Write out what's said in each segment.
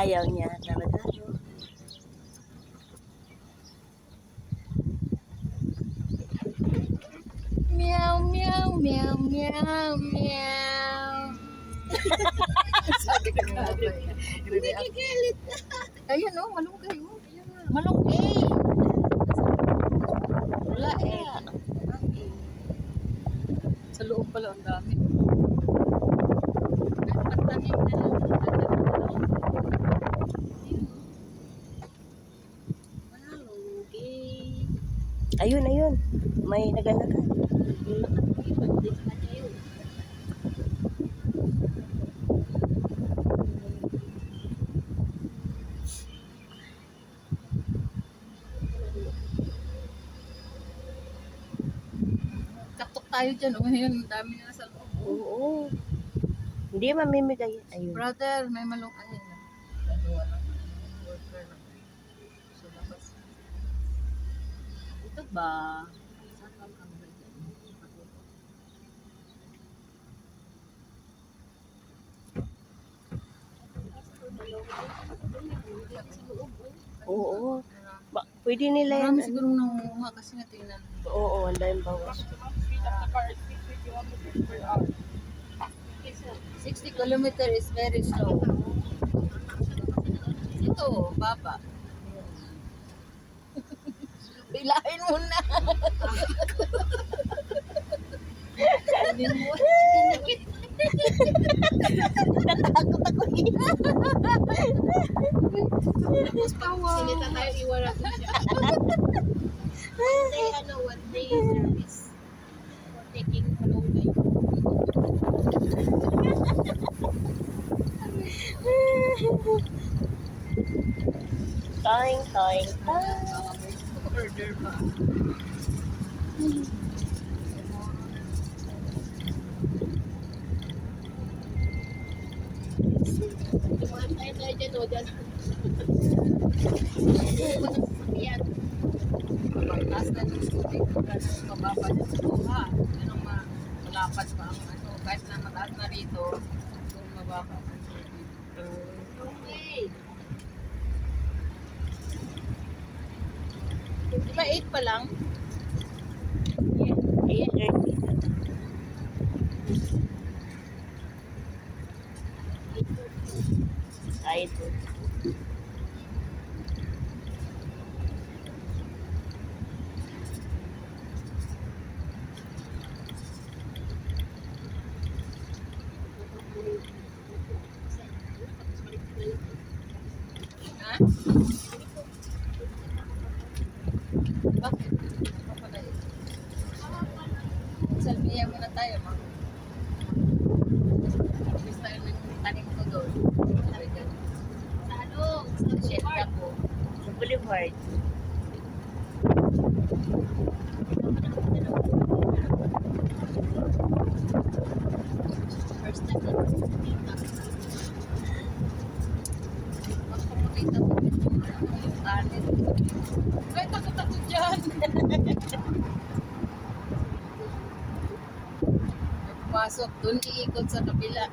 Ayaw niya talaga. Meow, meow, meow, meow, meow. Eh. Nagagalit. Ayan o, malunggay o. Malunggay. Wala eh. Sa loob pala ang dami. Nagpatanim na lang. Ayun, ayun. May nagalakan. Kaktok tayo dyan. O ngayon, ang dami na sa loob. Oo. Hindi mamimigay. Ayun. Brother, may malunggay. Ayun. Ito ba? Oo. Ba, pwede nila yan. Marami siguro nangunguha kasi nga tingnan. Oo, ang daming bawas. 60 kilometer is very slow. Ito, baba. Bilahin mo na. Sabi mo. Natakot ako Sinita tayo iwala ko siya. One day, ano, one day service. For taking malunggay. Toing, toing, toing. Order pa. Tayo dyan, o, dyan. Yan. Taas na ng tubig. Kasi na sa buha. Ganun ma malapad pa ang ano. Kahit na mataas na rito, kung mababa ang tubig. Okay. Di ba 8 pa lang? Ayan, dirty. Ay, ito. Ha? Bakit? Salmiya muna tayo, ma. Harvest tayo ng tanim ko doon. Sa ano? Sa boulevard. First time na nakikita. Mas pumunta ko yung kanin. Ay, takot ako dyan. Pasok, doon iikot sa kabila.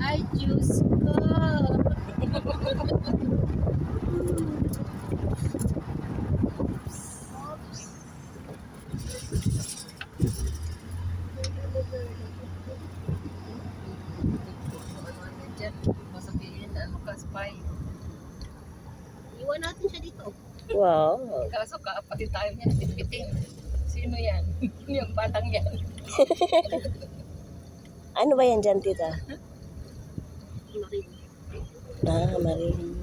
Ay, Diyos ko. Ano ano dyan? Masabihin, ano ka, spy. Iwan natin siya dito. Wow. Kaso kapatid tayo niyan, bitbitin. Sino yan? yung batang yan. Ano ba yan dyan, tita? Marin. Ah, Marin.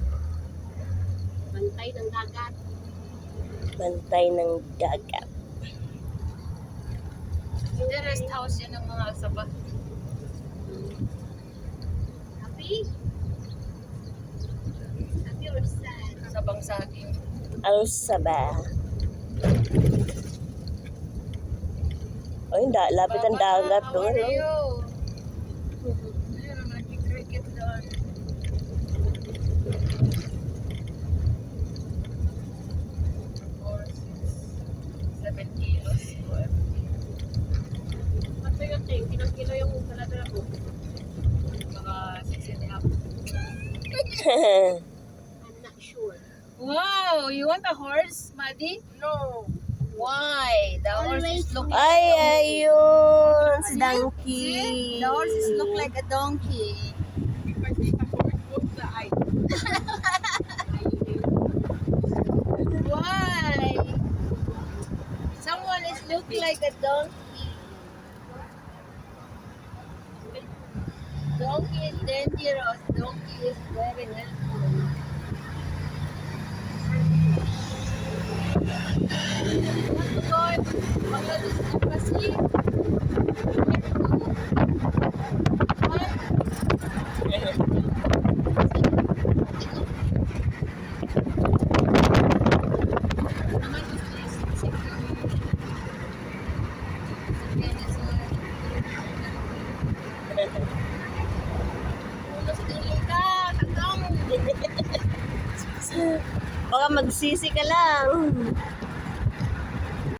Bantay ng dagat. Bantay ng dagat. Hindi, rest house yan ng mga saba. Happy? Happy or sad? Sabang saging. Alsaba. Ay, da, lapit ang dagat doon. How are Wow! You want a horse, Maddie? No. Why? The horse is look like Ay, a donkey. ayun. Si Donkey. See? The horse is look like a donkey. Why? Someone is look like a donkey. Donkey is dangerous. Donkey is very helpful. Magsisi ka lang.